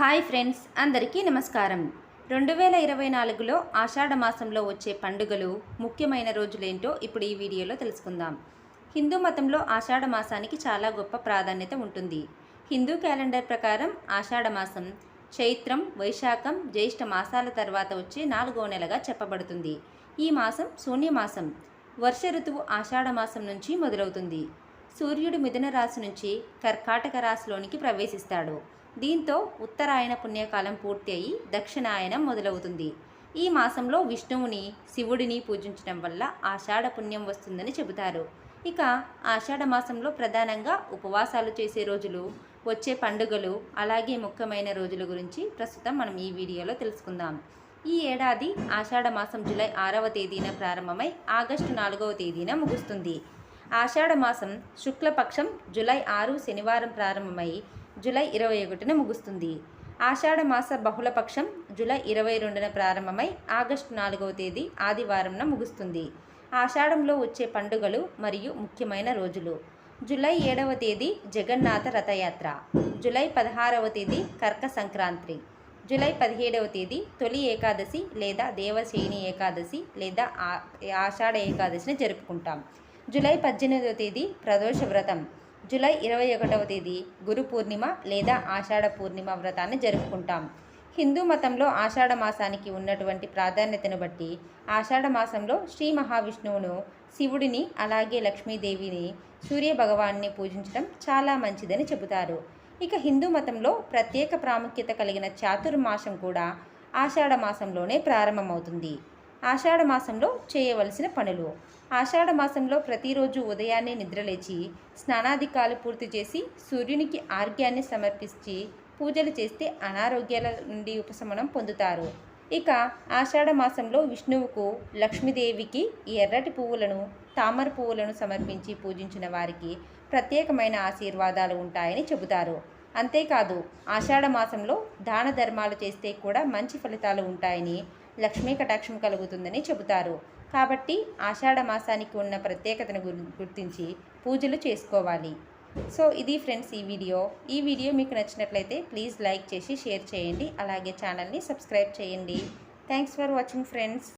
Hi friends అందరికీ నమస్కారం. రెండు వేల ఇరవై నాలుగులో ఆషాఢ మాసంలో వచ్చే పండుగలు ముఖ్యమైన రోజులేంటో ఇప్పుడు ఈ వీడియోలో తెలుసుకుందాం. హిందూ మతంలో ఆషాఢ మాసానికి చాలా గొప్ప ప్రాధాన్యత ఉంటుంది. హిందూ క్యాలెండర్ ప్రకారం ఆషాఢ మాసం చైత్రం వైశాఖం జ్యేష్ఠ మాసాల తర్వాత వచ్చే నాలుగో నెలగా చెప్పబడుతుంది. ఈ మాసం శూన్యమాసం వర్ష ఋతువు ఆషాఢ మాసం నుంచి మొదలవుతుంది. సూర్యుడు మిథున రాశి నుంచి కర్కాటక రాశిలోనికి ప్రవేశిస్తాడు. దీంతో ఉత్తరాయణ పుణ్యకాలం పూర్తి అయి దక్షిణాయనం మొదలవుతుంది. ఈ మాసంలో విష్ణువుని శివుడిని పూజించడం వల్ల ఆషాఢ పుణ్యం వస్తుందని చెబుతారు. ఇక ఆషాఢ మాసంలో ప్రధానంగా ఉపవాసాలు చేసే రోజులు వచ్చే పండుగలు అలాగే ముఖ్యమైన రోజుల గురించి ప్రస్తుతం మనం ఈ వీడియోలో తెలుసుకుందాం. ఈ ఏడాది ఆషాఢ మాసం జూలై ఆరవ తేదీన ప్రారంభమై ఆగస్టు నాలుగవ తేదీన ముగుస్తుంది. ఆషాఢ మాసం శుక్లపక్షం జులై ఆరు శనివారం ప్రారంభమై జులై ఇరవై ఒకటిన ముగుస్తుంది. ఆషాఢ మాస బహుళపక్షం జులై ఇరవై రెండున ప్రారంభమై ఆగస్టు నాలుగవ తేదీ ఆదివారంన ముగుస్తుంది. ఆషాఢంలో వచ్చే పండుగలు మరియు ముఖ్యమైన రోజులు. జులై ఏడవ తేదీ జగన్నాథ రథయాత్ర. జులై పదహారవ తేదీ కర్క సంక్రాంతి. జులై పదిహేడవ తేదీ తొలి ఏకాదశి లేదా దేవశేని ఏకాదశి లేదా ఆషాఢ ఏకాదశిని జరుపుకుంటాం. జూలై పద్దెనిమిదవ తేదీ ప్రదోష వ్రతం. జూలై ఇరవై ఒకటవ తేదీ గురు పూర్ణిమ లేదా ఆషాఢ పూర్ణిమ వ్రతాన్ని జరుపుకుంటాం. హిందూ మతంలో ఆషాఢ మాసానికి ఉన్నటువంటి ప్రాధాన్యతను బట్టి ఆషాఢ మాసంలో శ్రీ మహావిష్ణువును శివుడిని అలాగే లక్ష్మీదేవిని సూర్య భగవాన్ని పూజించడం చాలా మంచిదని చెబుతారు. ఇక హిందూ మతంలో ప్రత్యేక ప్రాముఖ్యత కలిగిన చాతుర్మాసం కూడా ఆషాఢ మాసంలోనే ప్రారంభమవుతుంది. ఆషాఢ మాసంలో చేయవలసిన పనులు. ఆషాఢ మాసంలో ప్రతిరోజు ఉదయాన్నే నిద్రలేచి స్నానాధికాలు పూర్తి చేసి సూర్యునికి ఆర్ఘ్యాన్ని సమర్పించి పూజలు చేస్తే అనారోగ్యాల నుండి ఉపశమనం పొందుతారు. ఇక ఆషాఢ మాసంలో విష్ణువుకు లక్ష్మీదేవికి ఎర్రటి పువ్వులను తామర పువ్వులను సమర్పించి పూజించిన వారికి ప్రత్యేకమైన ఆశీర్వాదాలు ఉంటాయని చెబుతారు. అంతేకాదు ఆషాఢ మాసంలో దాన ధర్మాలు చేస్తే కూడా మంచి ఫలితాలు ఉంటాయని లక్ష్మీ కటాక్షం కలుగుతుందని చెబుతారు. కాబట్టి ఆషాఢ మాసానికి ఉన్న ప్రత్యేకతను గుర్తించి పూజలు చేసుకోవాలి. సో ఇది ఫ్రెండ్స్ ఈ వీడియో. ఈ వీడియో మీకు నచ్చినట్లయితే ప్లీజ్ లైక్ చేసి షేర్ చేయండి. అలాగే ఛానల్ని సబ్స్క్రైబ్ చేయండి. Thanks for watching friends.